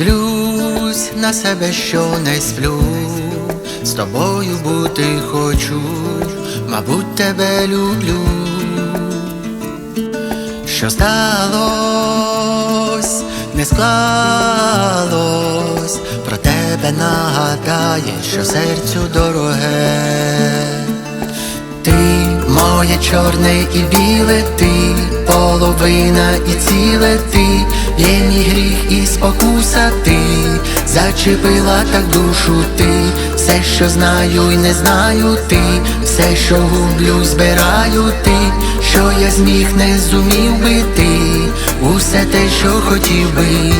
Злюсь на себе, що не сплю, з тобою бути хочу, мабуть, тебе люблю. Що сталось, не склалось, про тебе нагадає, що серцю дороге. Ти моє чорне і біле, ти половина і ціле ти, є мій гріх і спокуса ти, зачепила так душу ти, все, що знаю і не знаю ти, все, що гублю, збираю ти, що я зміг, не зумів би ти, усе те, що хотів би.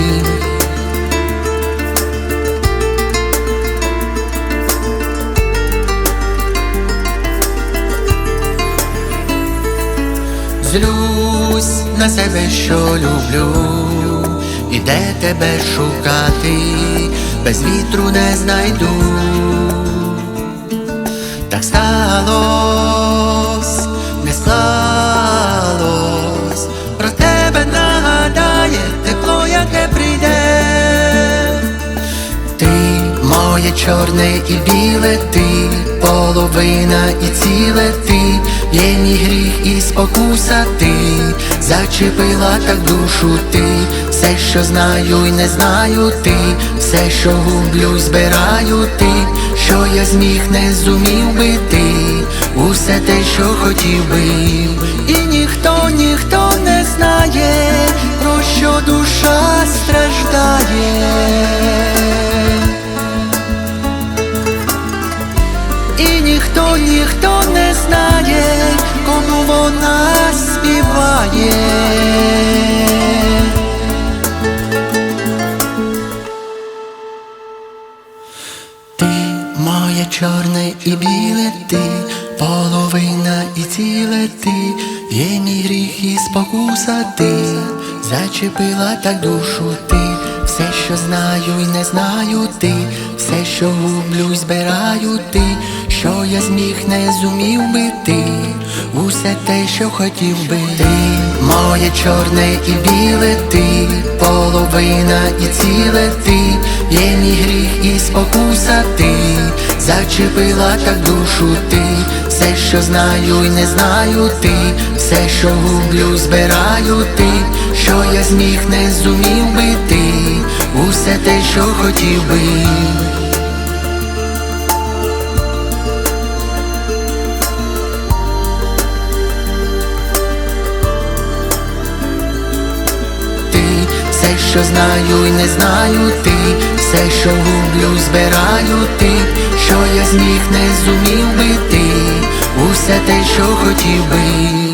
Злюсь на себе, що люблю, і де тебе шукати, без вітру не знайду. Так сталось, не склалось, про тебе нагадає тепло, яке прийде. Ти моє чорне і біле, ти половина і ціле ти, мій гріх і спокуса ти, зачепила так душу ти, все, що знаю і не знаю ти, все, що гублю, збираю ти, що я зміг, не зумів би ти, усе те, що хотів би, і ніхто, ніхто не знає, про що душа страждає. І ніхто, ніхто моє чорне і біле ти, половина і ціле ти, є мій гріх і спокуса ти, зачепила так душу ти, все, що знаю і не знаю ти, все, що гублю, й збираю ти, що я зміг, не зумів би ти, усе те, що хотів би. Ти, моє чорне і біле ти, половина і ціле ти, є мій гріх і спокуса ти, зачепила так душу ти, все, що знаю і не знаю ти, все, що гублю, збираю ти, що я зміг, не зумів би ти, усе те, що хотів би. ти, все, що знаю і не знаю ти, збираю ти, що я зміг, не зумів би ти, усе те, що хотів би.